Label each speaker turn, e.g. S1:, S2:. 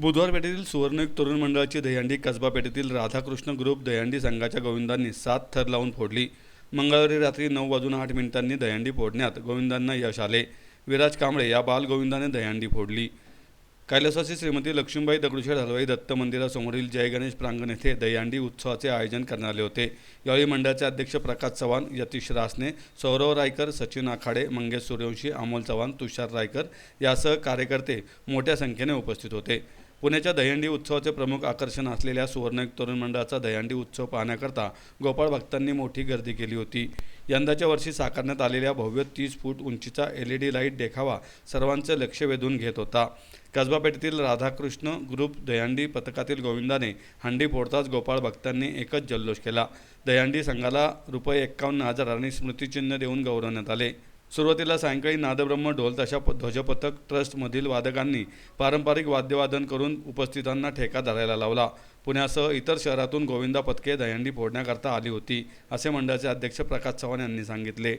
S1: बुधवार पेठेतील सुवर्णयुग तरुण मंडळाची दहीहंडी कसबा पेठेतील राधाकृष्ण ग्रुप दहीहंडी संघाच्या गोविंदांनी सात थर लावून फोडली. मंगळवारी रात्री नऊ वाजून आठ मिनिटांनी दहीहंडी फोडण्यात गोविंदांना यश आले. विराज कांबळे या बाल गोविंदाने दहीहंडी फोडली. कैलासाची श्रीमती लक्ष्मीबाई दगडूशेठ हलवाई दत्त मंदिरासमोरील जय गणेश प्रांगण येथे दहीहंडी उत्सवाचे आयोजन करण्यात आले होते. यावेळी मंडळाचे अध्यक्ष प्रकाश चव्हाण यतीश रासने सौरव रायकर सचिन आखाडे मंगेश सूर्यवंशी अमोल चव्हाण तुषार रायकर यासह कार्यकर्ते मोठ्या संख्येने उपस्थित होते. पुण्याच्या दहीहंडी उत्सवाचे प्रमुख आकर्षण असलेल्या सुवर्णयुग तरुण मंडळाचा दहीहंडी उत्सव पाहण्याकरता गोपाळ भक्तांनी मोठी गर्दी केली होती. यंदाच्या वर्षी साकारण्यात आलेल्या भव्य तीस फूट उंचीचा एल ई डी लाइट देखावा सर्वांचे लक्ष वेधून घेत होता. कसबापेठेतील राधाकृष्ण ग्रुप दहीहंडी पथकातील गोविंदाने हंडी फोडताच गोपाळ भक्तांनी एकच जल्लोष केला. दहीहंडी संघाला रुपये एक्कावन्न हजार आणि स्मृतिचिन्ह देऊन गौरवण्यात आले. सुरुवातीला सायंकाळी नादब्रह्म ढोल तशा ध्वजपथक ट्रस्टमधील वादकांनी पारंपरिक वाद्यवादन करून उपस्थितांना ठेका धरायला लावला. पुण्यासह इतर शहरातून गोविंदा पथके दहंडी फोडण्याकरता आली होती असे मंडळाचे अध्यक्ष प्रकाश चव्हाण यांनी सांगितले.